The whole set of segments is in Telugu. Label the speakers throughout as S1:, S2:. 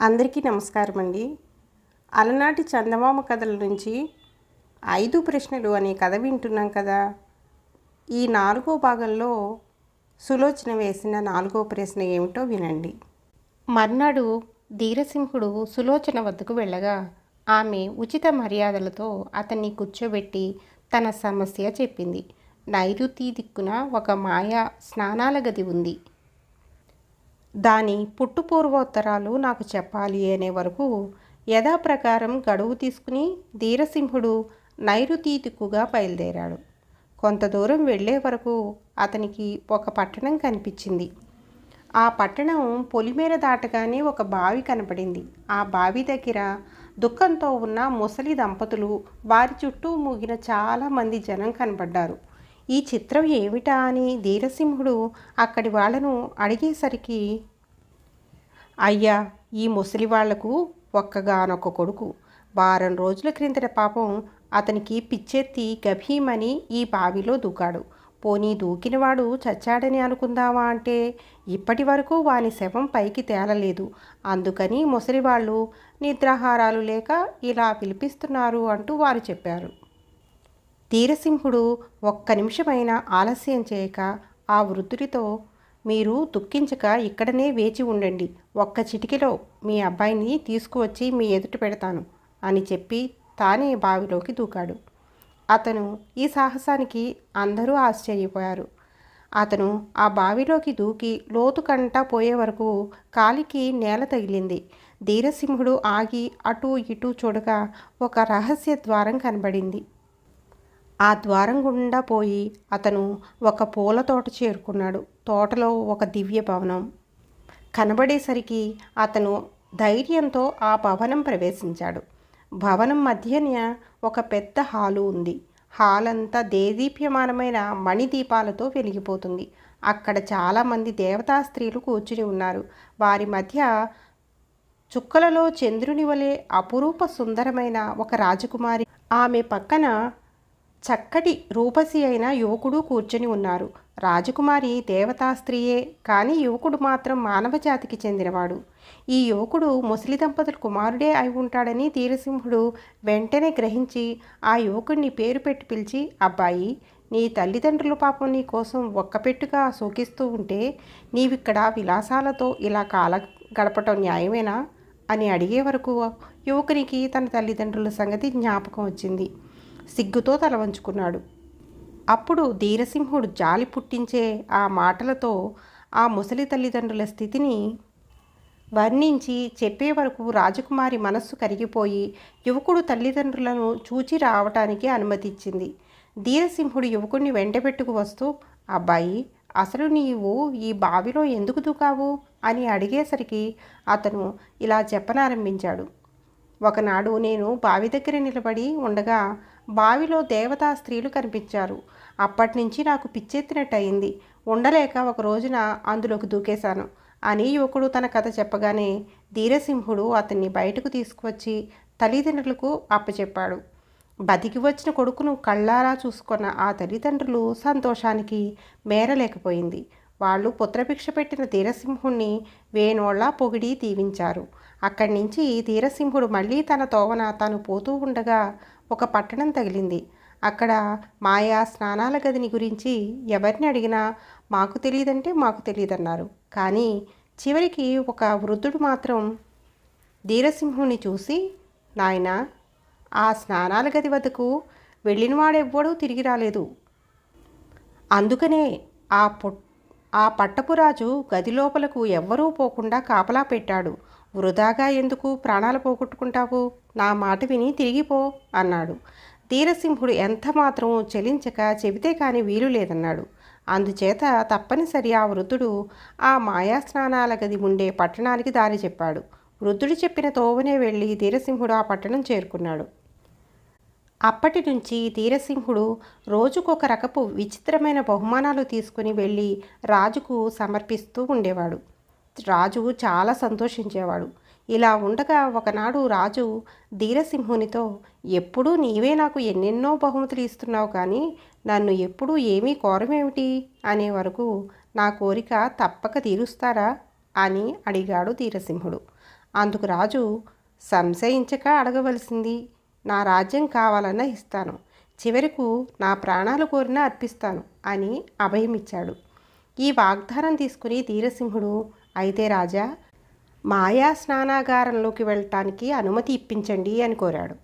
S1: అందరికీ నమస్కారం అండి అలనాటి చందమామ కథల నుంచి ఐదు ప్రశ్నలు అనే కథ వింటున్నాం కదా. ఈ నాలుగో భాగంలో సులోచన వేసిన నాలుగో ప్రశ్న ఏమిటో వినండి. మర్నాడు ధీరసింహుడు సులోచన వద్దకు వెళ్ళగా ఆమె ఉచిత మర్యాదలతో అతన్ని కూర్చోబెట్టి తన సమస్య చెప్పింది. నైరుతి దిక్కున ఒక మాయా స్నానాల గది ఉంది. దాని పుట్టుపూర్వోత్తరాలు నాకు చెప్పాలి అనే వరకు యథాప్రకారం గడువు తీసుకుని ధీరసింహుడు నైరుతి దిక్కుగా బయలుదేరాడు. కొంత దూరం వెళ్ళే వరకు అతనికి ఒక పట్టణం కనిపించింది. ఆ పట్టణం పొలిమేర దాటగానే ఒక బావి కనపడింది. ఆ బావి దగ్గర దుఃఖంతో ఉన్న ముసలి దంపతులు వారి చుట్టూ మూగిన చాలామంది జనం కనపడ్డారు ఈ చిత్రం ఏమిటా అని ధీరసింహుడు అక్కడి వాళ్ళను అడిగేసరికి అయ్యా ఈ ముసలి వాళ్ళకు ఒక్కగానొక్క కొడుకు. వారం రోజుల క్రిందట పాపం అతనికి పిచ్చెత్తి గభీమని ఈ బావిలో దూకాడు. పోనీ దూకినవాడు చచ్చాడని అనుకుందామా అంటే ఇప్పటి వరకు వాని శవం పైకి తేలలేదు. అందుకని ముసలివాళ్ళు నిద్రాహారాలు లేక ఇలా పిలిపిస్తున్నారు అంటూ వారు చెప్పారు. ధీరసింహుడు ఒక్క నిమిషమైనా ఆలస్యం చేయక ఆ వృద్ధుడితో మీరు దుఃఖించక ఇక్కడనే వేచి ఉండండి. ఒక్క చిటికెలో మీ అబ్బాయిని తీసుకువచ్చి మీ ఎదుట పెడతాను అని చెప్పి తానే బావిలోకి దూకాడు. అతను ఈ సాహసానికి అందరూ ఆశ్చర్యపోయారు. అతను ఆ బావిలోకి దూకి లోతు కంట పోయే వరకు కాలికి నేల తగిలింది. ధీరసింహుడు ఆగి అటూ ఇటూ చూడగా ఒక రహస్య ద్వారం కనబడింది. ఆ ద్వారం గుండా పోయి అతను ఒక పూల తోట చేరుకున్నాడు. తోటలో ఒక దివ్య భవనం. కనబడేసరికి అతను ధైర్యంతో ఆ భవనం ప్రవేశించాడు. భవనం మధ్యన ఒక పెద్ద హాలు ఉంది. హాల్ అంతా దేదీప్యమానమైన మణిదీపాలతో వెలిగిపోతుంది. అక్కడ చాలామంది దేవతా స్త్రీలు కూర్చుని ఉన్నారు. వారి మధ్య చుక్కలలో చంద్రుని వలె అపురూప సుందరమైన ఒక రాజకుమారి. ఆమె పక్కన చక్కటి రూపసి అయిన యువకుడు కూర్చొని ఉన్నారు. రాజకుమారి దేవతా స్త్రీయే కానీ యువకుడు మాత్రం మానవ జాతికి చెందినవాడు. ఈ యువకుడు ముసలి దంపతుల కుమారుడే అయి ఉంటాడని తీరసింహుడు వెంటనే గ్రహించి ఆ యువకుడిని పేరు పెట్టి పిలిచి అబ్బాయి నీ తల్లిదండ్రులు పాపం నీ కోసం ఒక్కపెట్టుగా సూకిస్తూ ఉంటే నీవిక్కడ విలాసాలతో ఇలా కాల గడపటం న్యాయమేనా? అని అడిగే వరకు యువకునికి తన తల్లిదండ్రుల సంగతి జ్ఞాపకం వచ్చింది. సిగ్గుతో తల వంచుకున్నాడు. అప్పుడు ధీరసింహుడు జాలి పుట్టించే ఆ మాటలతో ఆ ముసలి తల్లిదండ్రుల స్థితిని వర్ణించి చెప్పే వరకు రాజకుమారి మనస్సు కరిగిపోయి యువకుడు తల్లిదండ్రులను చూచి రావటానికి అనుమతిచ్చింది. ధీరసింహుడు యువకుడిని వెంటబెట్టుకు వస్తూ అబ్బాయి అసలు నీవు ఈ బావిలో ఎందుకు దూకావు? అని అడిగేసరికి అతను ఇలా చెప్పనారంభించాడు. ఒకనాడు నేను బావి దగ్గర నిలబడి ఉండగా బావిలో దేవతా స్త్రీలు కనిపించారు. అప్పటి నుంచి నాకు పిచ్చెత్తినట్టు అయింది ఉండలేక ఒక రోజున అందులోకి దూకేశాను. అని యువకుడు తన కథ చెప్పగానే ధీరసింహుడు అతన్ని బయటకు తీసుకువచ్చి తల్లిదండ్రులకు అప్పచెప్పాడు. బతికి వచ్చిన కొడుకును కళ్ళారా చూసుకున్న ఆ తల్లిదండ్రులు సంతోషానికి మేరలేకపోయింది. వాళ్ళు పుత్రభిక్ష పెట్టిన ధీరసింహుణ్ణి వేణోళ్ళ పొగిడి దీవించారు. అక్కడి నుంచి ధీరసింహుడు మళ్ళీ తన తోవన తాను పోతూ ఉండగా ఒక పట్టణం తగిలింది. అక్కడ మాయా స్నానాల గదిని గురించి ఎవరిని అడిగినా మాకు తెలియదంటే మాకు తెలియదన్నారు. కానీ చివరికి ఒక వృద్ధుడు మాత్రం ధీరసింహుని చూసి నాయన ఆ స్నానాల గది వద్దకు వెళ్ళినవాడెవ్వడూ తిరిగి రాలేదు. అందుకనే ఆ పొట్ ఆ పట్టపురాజు గది లోపలకు ఎవ్వరూ పోకుండా కాపలా పెట్టాడు. వృధాగా ఎందుకు ప్రాణాలు పోగొట్టుకుంటావు? నా మాట విని తిరిగిపో అన్నాడు. ధీరసింహుడు ఎంత మాత్రం చెలించక చెబితే కాని వీలు లేదన్నాడు. అందుచేత తప్పనిసరి ఆ వృద్ధుడు ఆ మాయాస్నానాల గది ఉండే పట్టణానికి దారి చెప్పాడు. వృద్ధుడు చెప్పిన తోవనే వెళ్ళి ధీరసింహుడు ఆ పట్టణం చేరుకున్నాడు. అప్పటి నుంచి ధీరసింహుడు రోజుకొక రకపు విచిత్రమైన బహుమానాలు తీసుకుని వెళ్ళి రాజుకు సమర్పిస్తూ ఉండేవాడు. రాజు చాలా సంతోషించేవాడు. ఇలా ఉండగా ఒకనాడు రాజు ధీరసింహునితో ఎప్పుడూ నీవే నాకు ఎన్నెన్నో బహుమతులు ఇస్తున్నావు కానీ నన్ను ఎప్పుడూ ఏమీ కోరమేమిటి? అనే వరకు నా కోరిక తప్పక తీరుస్తారా? అని అడిగాడు ధీరసింహుడు. అందుకు రాజు సంశయించక అడగవలసింది. నా రాజ్యం కావాలన్నా ఇస్తాను. చివరకు నా ప్రాణాలు కోరినా అర్పిస్తాను అని అభయమిచ్చాడు. ఈ వాగ్దానం తీసుకుని ధీరసింహుడు అయితే రాజా మాయా స్నానాగారంలోకి వెళ్ళటానికి అనుమతి ఇప్పించండి అని కోరాడు.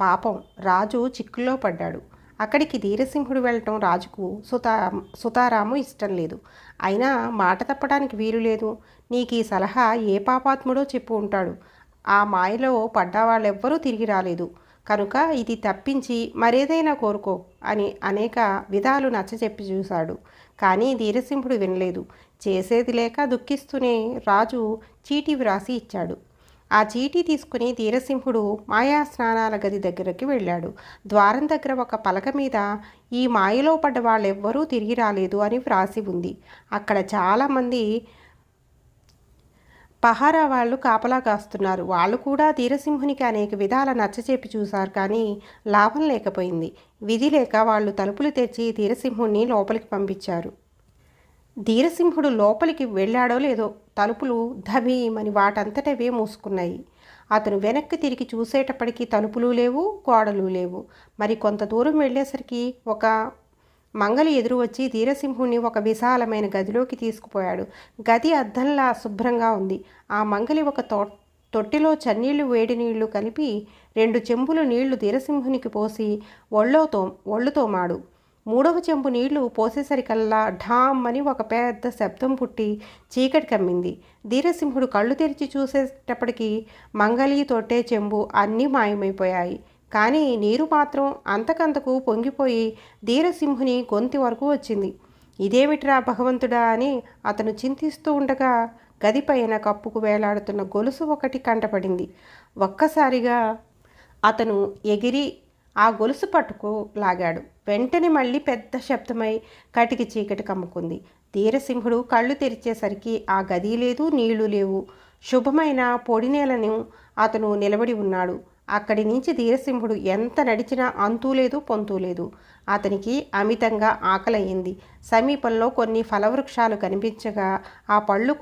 S1: పాపం రాజు చిక్కుల్లో పడ్డాడు. అక్కడికి ధీరసింహుడు వెళ్ళటం రాజుకు సుతా సుతారాము ఇష్టం లేదు. అయినా మాట తప్పడానికి వీలు లేదు. నీకు ఈ సలహా ఏ పాపాత్ముడో చెప్పు ఉంటాడు ఆ మాయలో పడ్డ వాళ్ళెవ్వరూ తిరిగి రాలేదు. కనుక ఇది తప్పించి మరేదైనా కోరుకో అని అనేక విధాలు నచ్చచెప్పి చూశాడు. కానీ ధీరసింహుడు వినలేదు. చేసేది లేక దుఃఖిస్తూనే రాజు చీటీ వ్రాసి ఇచ్చాడు. ఆ చీటీ తీసుకుని ధీరసింహుడు మాయా స్నానాల గది దగ్గరికి వెళ్ళాడు. ద్వారం దగ్గర ఒక పలక మీద ఈ మాయలో పడ్డ వాళ్ళెవ్వరూ తిరిగి రాలేదు అని వ్రాసి ఉంది. అక్కడ చాలామంది పహారా వాళ్ళు కాపలా కాస్తున్నారు. వాళ్ళు కూడా ధీరసింహునికి అనేక విధాల నచ్చచెప్పి చూశారు కానీ లాభం లేకపోయింది. విధి లేక వాళ్ళు తలుపులు తెచ్చి ధీరసింహుణ్ణి లోపలికి పంపించారు. ధీరసింహుడు లోపలికి వెళ్ళాడో లేదో తలుపులు ధబీమని వాటంతటవే మూసుకున్నాయి. అతను వెనక్కి తిరిగి చూసేటప్పటికీ తలుపులు లేవు గోడలు లేవు. మరి కొంత దూరం వెళ్ళేసరికి ఒక మంగలి ఎదురు వచ్చి ధీరసింహుణ్ణి ఒక విశాలమైన గదిలోకి తీసుకుపోయాడు. గది అద్దంలా శుభ్రంగా ఉంది. ఆ మంగలి ఒక తో తొట్టిలో చన్నీళ్ళు వేడి నీళ్ళు కలిపి రెండు చెంబులు నీళ్ళు ధీరసింహునికి పోసి ఒళ్ళోతో ఒళ్ళు తోమాడు. మూడవ చెంబు నీళ్ళు పోసేసరికల్లా ఢామ్ అని ఒక పెద్ద శబ్దం పుట్టి చీకటి కమ్మింది. ధీరసింహుడు కళ్ళు తెరిచి చూసేటప్పటికీ మంగలి తొట్టే చెంబు అన్నీ మాయమైపోయాయి. కానీ నీరు మాత్రం అంతకంతకు పొంగిపోయి ధీరసింహుని గొంతి వరకు వచ్చింది. ఇదేమిట్రా భగవంతుడా అని అతను చింతిస్తూ ఉండగా గదిపైన కప్పుకు వేలాడుతున్న గొలుసు ఒకటి కంటపడింది. ఒక్కసారిగా అతను ఎగిరి ఆ గొలుసు పట్టుకు లాగాడు. వెంటనే మళ్ళీ పెద్ద శబ్దమై కటికి చీకటి కమ్ముకుంది. ధీరసింహుడు కళ్ళు తెరిచేసరికి ఆ గది లేదు నీళ్ళు లేవు. శుభమైన పొడి నేలను అతను నిలబడి ఉన్నాడు. అక్కడి నుంచి ధీరసింహుడు ఎంత నడిచినా అంతూ లేదు పొంతూ లేదు. అతనికి అమితంగా ఆకలయ్యింది. సమీపంలో కొన్ని ఫలవృక్షాలు కనిపించగా ఆ పళ్ళు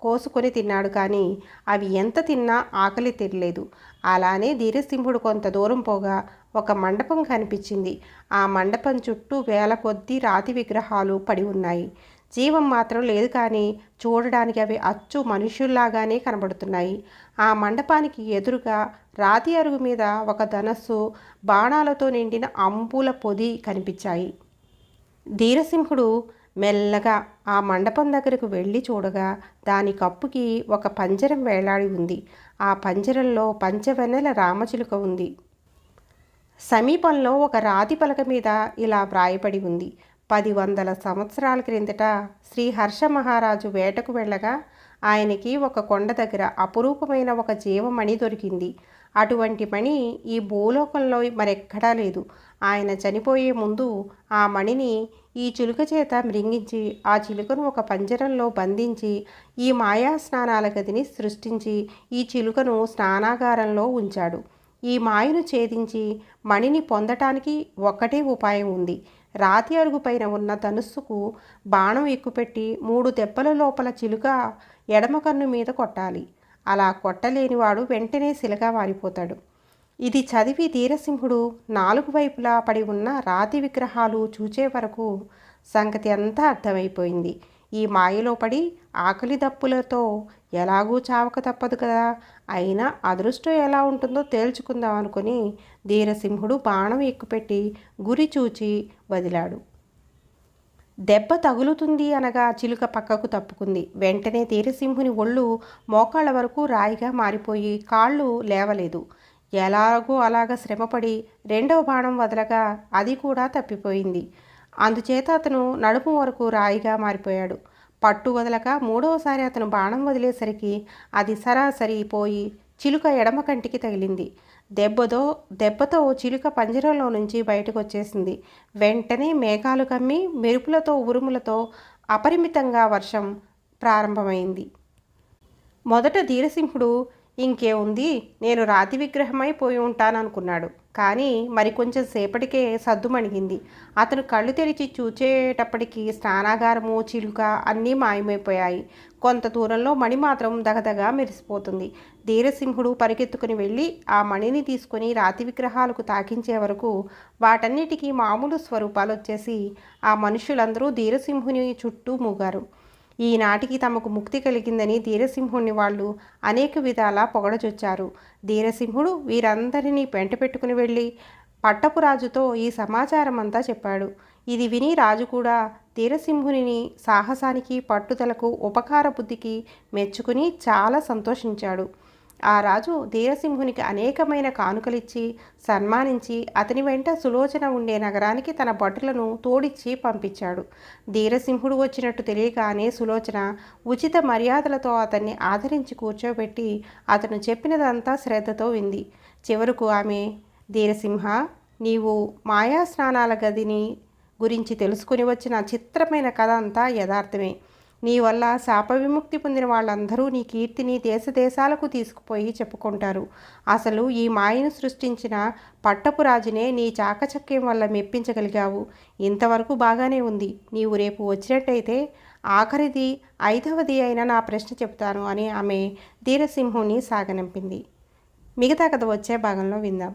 S1: కోసుకొని తిన్నాడు కానీ అవి ఎంత తిన్నా ఆకలి తినలేదు అలానే ధీరసింహుడు కొంత దూరం పోగా ఒక మండపం కనిపించింది. ఆ మండపం చుట్టూ వేల కొద్దీ రాతి విగ్రహాలు పడి ఉన్నాయి. జీవం మాత్రం లేదు కానీ చూడడానికి అవి అచ్చు మనుషుల్లాగానే కనబడుతున్నాయి. ఆ మండపానికి ఎదురుగా రాతి అరుగు మీద ఒక ధనస్సు బాణాలతో నిండిన అంబుల పొది కనిపించాయి. ధీరసింహుడు మెల్లగా ఆ మండపం దగ్గరకు వెళ్ళి చూడగా దాని కప్పుకి ఒక పంజరం వేలాడి ఉంది. ఆ పంజరంలో పంచవెన్నెల రామచిలుక ఉంది. సమీపంలో ఒక రాతి పలక మీద ఇలా వ్రాయపడి ఉంది. పది వందల సంవత్సరాల క్రిందట శ్రీ హర్ష మహారాజు వేటకు వెళ్ళగా ఆయనకి ఒక కొండ దగ్గర అపురూపమైన ఒక జీవమణి దొరికింది. అటువంటి మణి ఈ భూలోకంలో మరెక్కడా లేదు. ఆయన చనిపోయే ముందు ఆ మణిని ఈ చిలుక చేత మృంగించి ఆ చిలుకను ఒక పంజరంలో బంధించి ఈ మాయా స్నానాల గదిని సృష్టించి ఈ చిలుకను స్నానాగారంలో ఉంచాడు. ఈ మాయను ఛేదించి మణిని పొందటానికి ఒక్కటే ఉపాయం ఉంది. రాతి అరుగుపైన ఉన్న ధనుస్సుకు బాణం ఎక్కుపెట్టి మూడు దెబ్బల లోపల చిలుక ఎడమ కన్ను మీద కొట్టాలి. అలా కొట్టలేనివాడు వెంటనే శిలగా మారిపోతాడు. ఇది చదివి ధీరసింహుడు నాలుగు వైపులా పడి ఉన్న రాతి విగ్రహాలు చూచే వరకు సంగతి అంతా అర్థమైపోయింది. ఈ మాయలో పడి ఆకలి దప్పులతో ఎలాగూ చావక తప్పదు కదా. అయినా అదృష్టం ఎలా ఉంటుందో తేల్చుకుందాం అనుకుని ధీరసింహుడు బాణం ఎక్కుపెట్టి గురి చూచి వదిలాడు. దెబ్బ తగులుతుంది అనగా చిలుక పక్కకు తప్పుకుంది. వెంటనే తీరసింహుని ఒళ్ళు మోకాళ్ళ వరకు రాయిగా మారిపోయి కాళ్ళు లేవలేదు. ఎలాగో అలాగ శ్రమపడి రెండవ బాణం వదలగా అది కూడా తప్పిపోయింది. అందుచేత అతను నడుము వరకు రాయిగా మారిపోయాడు. పట్టు వదలక మూడవసారి అతను బాణం వదిలేసరికి అది సరాసరి పోయి చిలుక ఎడమ కంటికి తగిలింది. దెబ్బతో దెబ్బతో చిలుక పంజరంలో నుంచి బయటకు వచ్చేసింది వెంటనే మేఘాలు కమ్మి మెరుపులతో ఉరుములతో అపరిమితంగా వర్షం ప్రారంభమైంది. మొదట ధీరసింహుడు ఇంకేముంది? నేను రాతి విగ్రహమైపోయి ఉంటాననుకున్నాడు. కానీ మరి కొంచెం సేపటికే సద్దుమణిగింది అతను కళ్ళు తెరిచి చూచేటప్పటికి స్నానాగారము చిలుక అన్నీ మాయమైపోయాయి. కొంత దూరంలో మణి మాత్రం దగదగా మెరిసిపోతుంది. ధీరసింహుడు పరిగెత్తుకుని వెళ్ళి ఆ మణిని తీసుకొని రాతి విగ్రహాలకు తాకించే వరకు వాటన్నిటికీ మామూలు స్వరూపాలు వచ్చేసి ఆ మనుషులందరూ ధీరసింహుని చుట్టూ మూగారు. ఈనాటికి తమకు ముక్తి కలిగిందని ధీరసింహుని వాళ్ళు అనేక విధాలా పొగడచొచ్చారు. ధీరసింహుడు వీరందరినీ పెంట పెట్టుకుని వెళ్ళి పట్టపు రాజుతో ఈ సమాచారం అంతా చెప్పాడు. ఇది విని రాజు కూడా ధీరసింహుని సాహసానికి పట్టుదలకు ఉపకార బుద్ధికి మెచ్చుకుని చాలా సంతోషించాడు. ఆ రాజు ధీరసింహునికి అనేకమైన కానుకలిచ్చి సన్మానించి అతని వెంట సులోచన ఉండే నగరానికి తన భటులను తోడిచ్చి పంపించాడు. ధీరసింహుడు వచ్చినట్టు తెలియగానే సులోచన ఉచిత మర్యాదలతో అతన్ని ఆదరించి కూర్చోబెట్టి అతను చెప్పినదంతా శ్రద్ధతో వింది. చివరకు ఆమె ధీరసింహ నీవు మాయా స్నానాల గదిని గురించి తెలుసుకుని వచ్చిన చిత్రమైన కథ అంతా యథార్థమే. నీ వల్ల శాప విముక్తి పొందిన వాళ్ళందరూ నీ కీర్తిని దేశ దేశాలకు తీసుకుపోయి చెప్పుకుంటారు. అసలు ఈ మాయను సృష్టించిన పట్టపు రాజునే నీ చాకచక్యం వల్ల మెప్పించగలిగావు. ఇంతవరకు బాగానే ఉంది. నీవు రేపు వచ్చినట్టయితే ఆఖరిది ఐదవది అయిన నా ప్రశ్న చెప్తాను అని ఆమె ధీరసింహుని సాగనంపింది. మిగతా కథ వచ్చే భాగంలో విందాం.